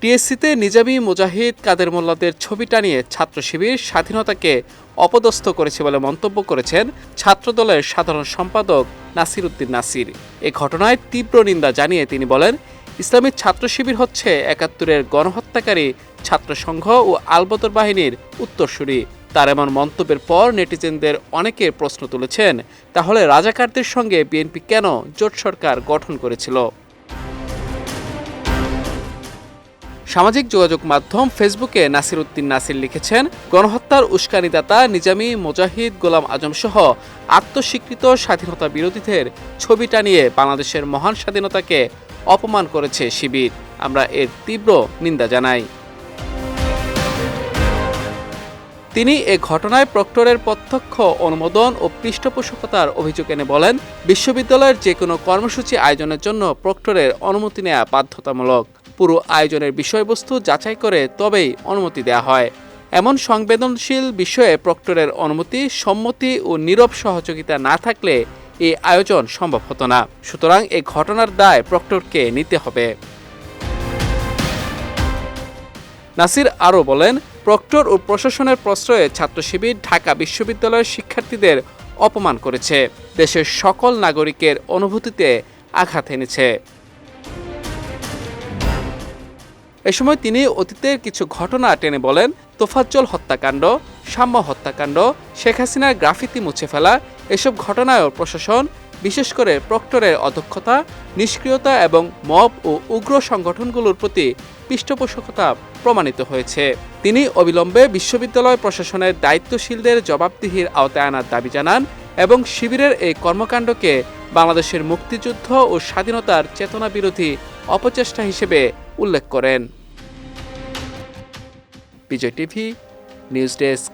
টিএসসিতে নিজামী মুজাহিদ কাদের মোল্লাদের ছবি টানিয়ে ছাত্র শিবির স্বাধীনতাকে অপদস্থ করেছে বলে মন্তব্য করেছেন ছাত্রদলের সাধারণ সম্পাদক নাসির উদ্দিন নাসির। এ ঘটনায় তীব্র নিন্দা জানিয়ে তিনি বলেন, ইসলামী ছাত্র শিবির হচ্ছে একাত্তরের গণহত্যাকারী ছাত্র সংঘ ও আলবদর বাহিনীর উত্তরসূরি। তার এমন মন্তব্যের পর নেটিজেনদের অনেকে প্রশ্ন তুলেছেন, তাহলে রাজাকারদের সঙ্গে বিএনপি কেন জোট সরকার গঠন করেছিল? সামাজিক যোগাযোগ মাধ্যম ফেসবুকে নাসির উদ্দিন নাসির লিখেছেন, গণহত্যার উস্কানিদাতা নিজামি মুজাহিদ গোলাম আজম সহ আত্মস্বীকৃত স্বাধীনতা বিরোধীদের ছবি টানিয়ে বাংলাদেশের মহান স্বাধীনতাকে অপমান করেছে শিবির। আমরা এর তীব্র নিন্দা জানাই। তিনি এ ঘটনায় প্রক্টরের প্রত্যক্ষ অনুমোদন ও পৃষ্ঠপোষকতার অভিযোগ এনে বলেন, বিশ্ববিদ্যালয়ের যে কোনো কর্মসূচি আয়োজনের জন্য প্রক্টরের অনুমতি নেওয়া বাধ্যতামূলক। পুরো আয়োজনের বিষয়বস্তু যাচাই করে তবেই অনুমতি দেওয়া হয়। এমন সংবেদনশীল বিষয়ে প্রক্টরের অনুমতি, সম্মতি ও নীরব সহযোগিতা না থাকলে এই আয়োজন সম্ভব হতো না। সুতরাং এই ঘটনার দায় প্রক্টরকে নিতে হবে। নাসির আরও বলেন, প্রক্টর ও প্রশাসনের প্রশ্রয়ে ছাত্র শিবির ঢাকা বিশ্ববিদ্যালয়ের শিক্ষার্থীদের অপমান করেছে। দেশের সকল নাগরিকের অনুভূতিতে আঘাত এনেছে। এ সময় তিনি অতীতের কিছু ঘটনা টেনে বলেন, তোফাজ্জল হত্যাকাণ্ড, সাম্য হত্যাকাণ্ড, শেখ হাসিনার গ্রাফিতি মুছে ফেলা, এসব ঘটনায়ও প্রশাসন, বিশেষ করে প্রক্টরের অদক্ষতা, নিষ্ক্রিয়তা এবং মব ও উগ্র সংগঠনগুলোর প্রতি পৃষ্ঠপোষকতা প্রমাণিত হয়েছে। তিনি অবিলম্বে বিশ্ববিদ্যালয় প্রশাসনের দায়িত্বশীলদের জবাবদিহির আওতায় আনার দাবি জানান এবং শিবিরের এই কর্মকাণ্ডকে বাংলাদেশের মুক্তিযুদ্ধ ও স্বাধীনতার চেতনা বিরোধী অপচেষ্টা হিসেবে উল্লেখ করেন। Bijoy TV news desk.